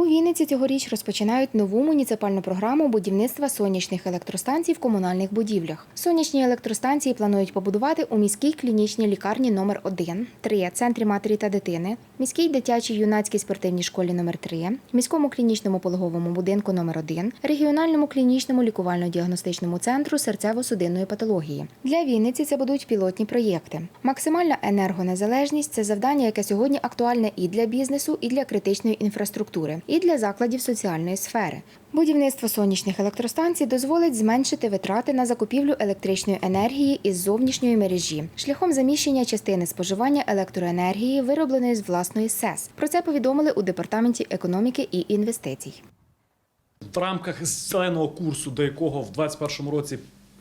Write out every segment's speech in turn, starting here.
У Вінниці цьогоріч розпочинають нову муніципальну програму будівництва сонячних електростанцій в комунальних будівлях. Сонячні електростанції планують побудувати у міській клінічній лікарні номер 1 3 центрі матері та дитини, міській дитячій юнацькій спортивній школі номер 3 міському клінічному пологовому будинку номер 1 регіональному клінічному лікувально-діагностичному центру серцево-судинної патології. Для Вінниці це будуть пілотні проєкти. Максимальна енергонезалежність це завдання, яке сьогодні актуальне і для бізнесу, і для критичної інфраструктури, і для закладів соціальної сфери. Будівництво сонячних електростанцій дозволить зменшити витрати на закупівлю електричної енергії із зовнішньої мережі шляхом заміщення частини споживання електроенергії, виробленої з власної СЕС. Про це повідомили у департаменті економіки і інвестицій. В рамках зеленого курсу, до якого в 2021 році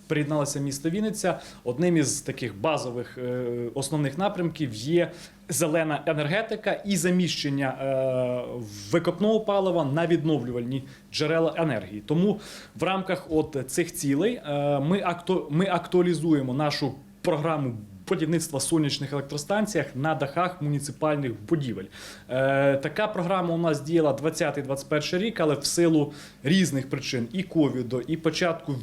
приєдналося місто Вінниця, одним із таких базових е, основних напрямків є зелена енергетика і заміщення е, викопного палива на відновлювальні джерела енергії. Тому в рамках от цих цілей е, ми, акту, ми актуалізуємо нашу програму. Будівництва сонячних електростанціях на дахах муніципальних будівель. Е, така програма у нас діяла 20-21 рік, але в силу різних причин і ковіду, і початку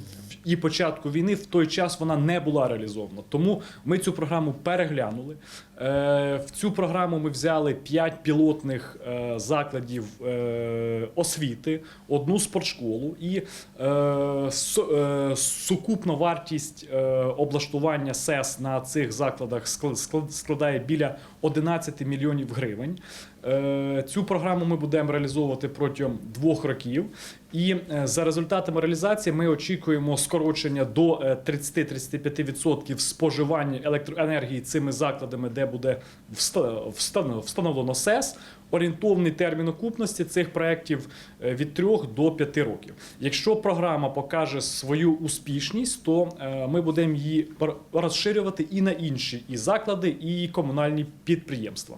і початку війни в той час вона не була реалізована. Тому ми цю програму переглянули. Е, в цю програму ми взяли 5 пілотних е, закладів е, освіти, одну спортшколу і сукупна вартість облаштування СЕС на цих закладах скл- скл- складає біля 11 мільйонів гривень. Цю програму ми будемо реалізовувати протягом двох років. І за результатами реалізації ми очікуємо скорочення до е, 30-35% споживання електроенергії цими закладами, де буде вста- вста- встановлено СЕС. Орієнтовний термін окупності цих проєктів е, від 3 до 5 років. Якщо програма покаже свою успішність, то е, ми будемо її розширювати і на інші і заклади, і комунальні підприємства.